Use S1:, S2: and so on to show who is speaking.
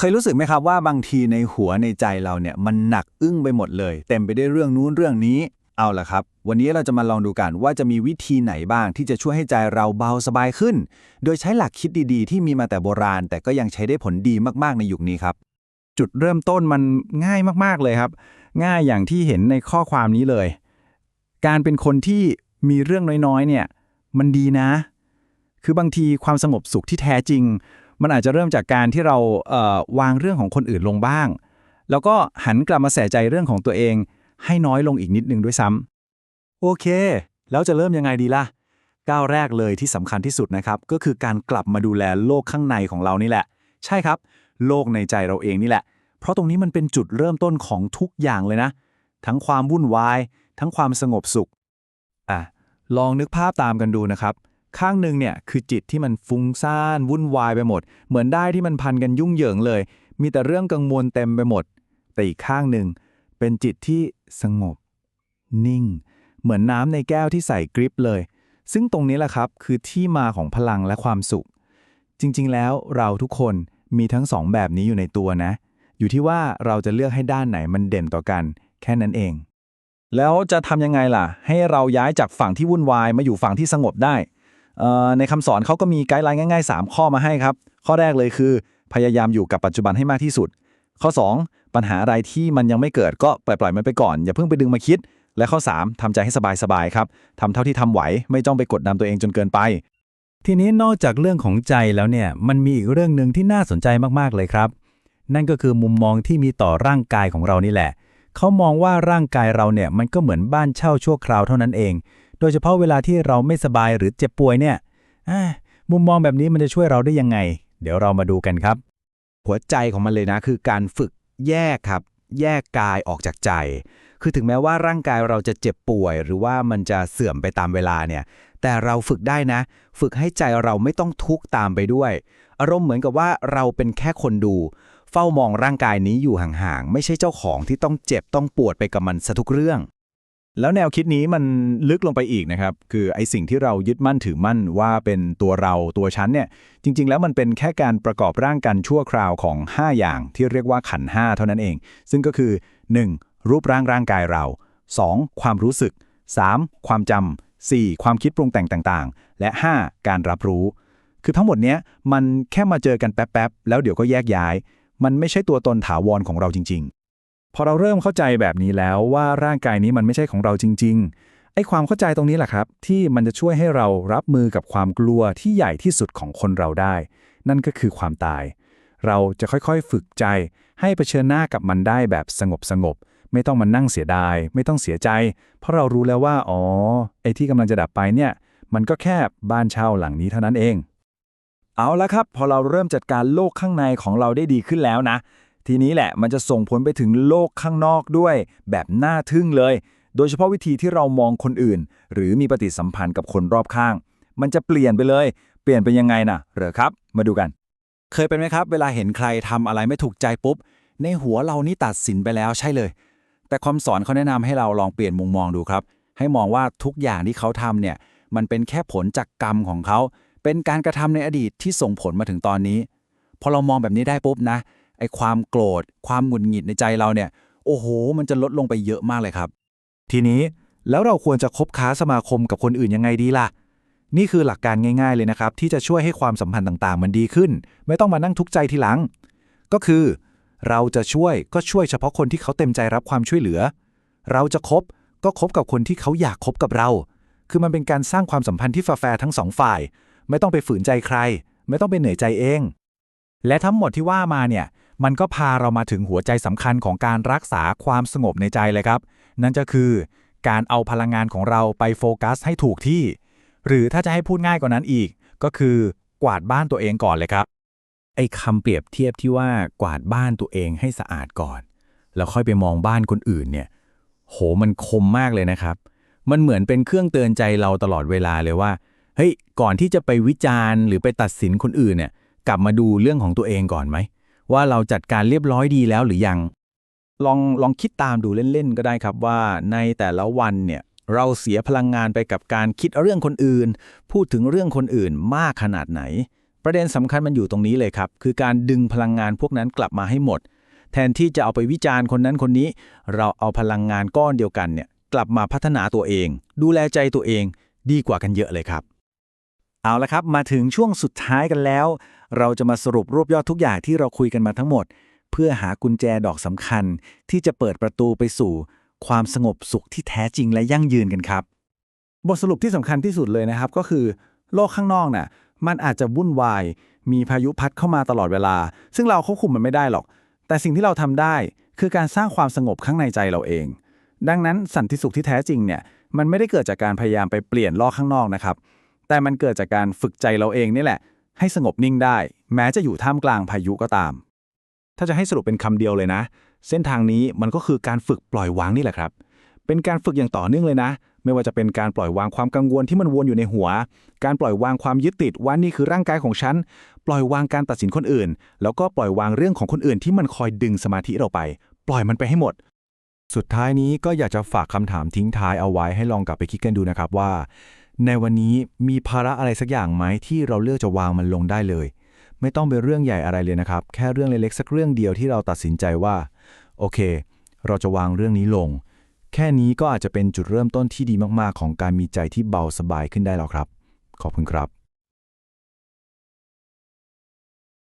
S1: เคยรู้สึกไหมครับว่าบางทีในหัวในใจเราเนี่ยมันหนักอึ้งไปหมดเลย เต็มไปด้วยเรื่องนู้นเรื่องนี้เอาล่ะครับ วันนี้เราจะมาลองดูกันว่าจะมีวิธีไหนบ้างที่จะช่วยให้ใจเราเบาสบายขึ้น โดยใช้หลักคิดดีๆ ที่มีมาแต่โบราณ แต่ก็ยังใช้ได้ผลดีมากๆในยุคนี้ครับ
S2: จุดเริ่มต้นมันง่ายมากๆเลยครับ ง่ายอย่างที่เห็นในข้อความนี้เลย การเป็นคนที่มีเรื่องน้อยๆ เนี่ย มันดีนะ คือบางทีความสงบสุขที่แท้จริง มันอาจจะเริ่มจากการที่เราเวางเรื่องของคนอื่นลงบ้าง แล้วก็หันกลับมาใส่ใจเรื่องของตัวเอง ให้น้อยลงอีกนิดนึงด้วยซ้ำ
S1: โอเค แล้วจะเริ่มยังไงดีล่ะ ก้าวแรกเลยที่สำคัญที่สุดนะครับ ก็คือการกลับมาดูแลโลกข้างในของเรานี่แหละ ใช่ครับ โลกในใจเราเองนี่แหละ เพราะตรงนี้มันเป็นจุดเริ่มต้นของทุกอย่างเลยนะ ทั้งความวุ่นวาย ทั้งความสงบสุขอะลองนึกภาพตามกันดูนะครับ ข้างหนึ่งเนี่ยคือจิตที่มันฟุ้งซ่านวุ่นวายไปหมด เหมือนได้ที่มันพันกันยุ่งเหยิงเลย มีแต่เรื่องกังวลเต็มไปหมด แต่อีกข้างหนึ่งเป็นจิตที่สงบ นิ่ง เหมือนน้ำในแก้วที่ใส่กริปเลย ซึ่งตรงนี้แหละครับคือที่มาของพลังและความสุข จริงๆ แล้วเราทุกคนมีทั้งสองแบบนี้อยู่ในตัวนะ อยู่ที่ว่าเราจะเลือกให้ด้านไหนมันเด่นต่อกัน แค่นั้นเอง แล้วจะทำยังไงล่ะ ให้เราย้ายจากฝั่งที่วุ่นวายมาอยู่ฝั่งที่สงบได้ ในคำสอนเขาก็มีไกด์ไลน์ง่าย ๆ 3 ข้อมาให้ครับ ข้อแรกเลยคือ พยายามอยู่กับปัจจุบันให้มากที่สุด ข้อ 2 ปัญหาอะไรที่มันยังไม่เกิดก็ปล่อยๆมันไปก่อน อย่าเพิ่งไปดึงมาคิด และข้อ 3ทำใจให้สบายๆครับทำเท่าที่ทำไหวไม่ต้องไปกดดันตัวเองจนเกินไป
S2: ทีนี้นอกจากเรื่องของใจแล้วเนี่ยมันมีอีกเรื่องหนึ่งที่น่าสนใจมากๆเลยครับ นั่นก็คือมุมมองที่มีต่อร่างกายของเรานี่แหละเขามองว่าร่างกายเราเนี่ยมันก็เหมือนบ้านเช่าชั่วคราวเท่านั้นเอง โดยเฉพาะเวลาที่เราไม่สบายหรือเจ็บป่วยเนี่ยมุมมองแบบนี้มันจะช่วยเราได้ยังไง เดี๋ยวเรามาดูกันครับ
S3: หัวใจของมันเลยนะ คือการฝึกแยกครับ แยกกายออกจากใจ คือถึงแม้ว่าร่างกายเราจะเจ็บป่วย หรือว่ามันจะเสื่อมไปตามเวลาเนี่ย แต่เราฝึกได้นะ ฝึกให้ใจเราไม่ต้องทุกข์ตามไปด้วย อารมณ์เหมือนกับว่าเราเป็นแค่คนดู เฝ้ามองร่างกายนี้อยู่ห่างๆไม่ใช่เจ้าของที่ต้องเจ็บต้องปวดไปกับมันซะทุกเรื่อง
S1: แล้วแนวคิดนี้มันลึกลงไปอีกนะครับ คือไอสิ่งที่เรายึดมั่นถือมั่นว่าเป็นตัวเราตัวฉันเนี่ย จริง ๆ แล้วมันเป็นแค่การประกอบร่างกันชั่วคราวของ 5 อย่างที่เรียกว่าขันธ์ห้าเท่านั้นเอง ซึ่งก็คือ 1. รูปร่างร่างกายเรา 2. ความรู้สึก 3. ความจำ 4. ความคิดปรุงแต่งต่างๆ และ 5. การรับรู้ คือทั้งหมดเนี้ยมันแค่มาเจอกันแป๊บๆแล้วเดี๋ยวก็แยกย้าย มันไม่ใช่ตัวตนถาวรของเราจริงๆ อเราเริ่มเข้าใจแบบนี้แล้วว่าร่างกายนี้มันไม่ใช่ของเราจริง ๆ ไอ้ความเข้าใจตรงนี้แหละครับ ที่มันจะช่วยให้เรารับมือกับความกลัวที่ใหญ่ที่สุดของคนเราได้ นั่นก็คือความตาย เราจะค่อยๆฝึกใจ ให้เผชิญหน้ากับมันได้แบบสงบสงบๆไม่ต้องมานั่งเสียดาย ไม่ต้องเสียใจ เพราะเรารู้แล้วว่า อ๋อ ไอ้ที่กำลังจะดับไปเนี่ย มันก็แค่บ้านเช่าหลังนี้เท่านั้นเอง เอาละครับ พอเราเริ่มจัดการโลกข้างในของเราได้ดีขึ้นแล้วนะ ทีนี้แหละมันจะส่งผลไปถึงโลกข้างนอกด้วย แบบน่าทึ่งเลย โดยเฉพาะวิธีที่เรามองคนอื่น หรือมีปฏิสัมพันธ์กับคนรอบข้าง มันจะเปลี่ยนไปเลย เปลี่ยนไปยังไงนะเหรอครับ มาดูกัน เคยเป็นไหมครับ เวลาเห็นใครทำอะไรไม่ถูกใจปุ๊บ ในหัวเรานี่ตัดสินไปแล้วใช่เลย แต่ความสอนเขาแนะนำให้เราลองเปลี่ยนมุมมองดูครับ ให้มองว่าทุกอย่างที่เขาทำเนี่ยมันเป็นแค่ผลจากกรรมของเขา เป็นการกระทำในอดีตที่ส่งผลมาถึงตอนนี้ พอเรามองแบบนี้ได้ปุ๊บนะ ไอ้ความโกรธ ความหงุดหงิดในใจเราเนี่ย โอ้โห มันจะลดลงไปเยอะมากเลยครับ ทีนี้แล้วเราควรจะคบค้าสมาคมกับคนอื่นยังไงดีล่ะ นี่คือหลักการง่าย ๆ เลยนะครับ ที่จะช่วยให้ความสัมพันธ์ต่างๆ มันดีขึ้น ไม่ต้องมานั่งทุกข์ใจทีหลัง ก็คือ เราจะช่วยก็ช่วยเฉพาะคนที่เขาเต็มใจรับความช่วยเหลือ เราจะคบก็คบกับคนที่เขาอยากคบกับเรา คือมันเป็นการสร้างความสัมพันธ์ที่แฟร์ทั้งสองฝ่าย ไม่ต้องไปฝืนใจใคร ไม่ต้องไปเหนื่อยใจเอง และทั้งหมดที่ว่ามาเนี่ย มันก็พาเรามาถึงหัวใจสำคัญของการรักษาความสงบในใจเลยครับ นั่นก็คือ การเอาพลังงานของเราไปโฟกัสให้ถูกที่ หรือถ้าจะให้พูดง่ายกว่านั้นอีก ก็คือกวาดบ้านตัวเองก่อนเลยครับ ไอ้คำเปรียบเทียบที่ว่ากวาดบ้านตัวเองให้สะอาดก่อน แล้วค่อยไปมองบ้านคนอื่นเนี่ย โหมันคมมากเลยนะครับ มันเหมือนเป็นเครื่องเตือนใจเราตลอดเวลาเลยว่าเฮ้ยก่อนที่จะไปวิจารณ์ หรือไปตัดสินคนอื่นเนี่ยกลับมาดูเรื่องของตัวเองก่อนไหม ว่าเราจัดการเรียบร้อยดีแล้วหรือยัง ลองลองคิดตามดูเล่นๆก็ได้ครับว่าในแต่ละวันเนี่ยเราเสียพลังงานไปกับการคิดเรื่องคนอื่น พูดถึงเรื่องคนอื่นมากขนาดไหน
S2: ประเด็นสำคัญมันอยู่ตรงนี้เลยครับ คือการดึงพลังงานพวกนั้นกลับมาให้หมด แทนที่จะเอาไปวิจารณ์คนนั้นคนนี้ เราเอาพลังงานก้อนเดียวกันเนี่ยกลับมาพัฒนาตัวเอง ดูแลใจตัวเองดีกว่ากันเยอะเลยครับ เอาละครับมาถึงช่วงสุดท้ายกันแล้ว เราจะมาสรุปรวบยอดทุกอย่างที่เราคุยกันมาทั้งหมด เพื่อหากุญแจดอกสำคัญ ที่จะเปิดประตูไปสู่ ความสงบสุขที่แท้จริงและยั่งยืนกันครับ บทสรุปที่สำคัญที่สุดเลยนะครับ ก็คือ โลกข้างนอกน่ะมันอาจจะวุ่นวาย มีพายุพัดเข้ามาตลอดเวลา ซึ่งเราควบคุมมันไม่ได้หรอก แต่สิ่งที่เราทำได้ คือการสร้างความสงบข้างในใจเราเอง ดังนั้นสันติสุขที่แท้จริงเนี่ยมันไม่ได้เกิดจากการพยายามไปเปลี่ยนโลกข้างนอกนะครับแต่มันเกิดจากการฝึกใจเราเองนี่แหละ ให้สงบนิ่งได้ แม้จะอยู่ท่ามกลางพายุก็ตาม ถ้าจะให้สรุปเป็นคำเดียวเลยนะ เส้นทางนี้มันก็คือการฝึกปล่อยวางนี่แหละครับ เป็นการฝึกอย่างต่อเนื่องเลยนะ ไม่ว่าจะเป็นการปล่อยวางความกังวลที่มันวนอยู่ในหัว การปล่อยวางความยึดติดว่านี่คือร่างกายของฉัน ปล่อยวางการตัดสินคนอื่น แล้วก็ปล่อยวางเรื่องของคนอื่นที่มันคอยดึงสมาธิเราไป ปล่อยมันไปให้หมด
S1: สุดท้ายนี้ก็อยากจะฝากคำถามทิ้งท้ายเอาไว้ให้ลองกลับไปคิดกันดูนะครับว่า ในวันนี้มีภาระอะไรสักอย่างไหมที่เราเลือกจะวางมันลงได้เลย ไม่ต้องเป็นเรื่องใหญ่อะไรเลยนะครับ แค่เรื่องเล็กๆสักเรื่องเดียวที่เราตัดสินใจว่า โอเค เราจะวางเรื่องนี้ลง แค่นี้ก็อาจจะเป็นจุดเริ่มต้นที่ดีมากๆ ของการมีใจที่เบาสบายขึ้นได้แล้วครับ ขอบคุณครับ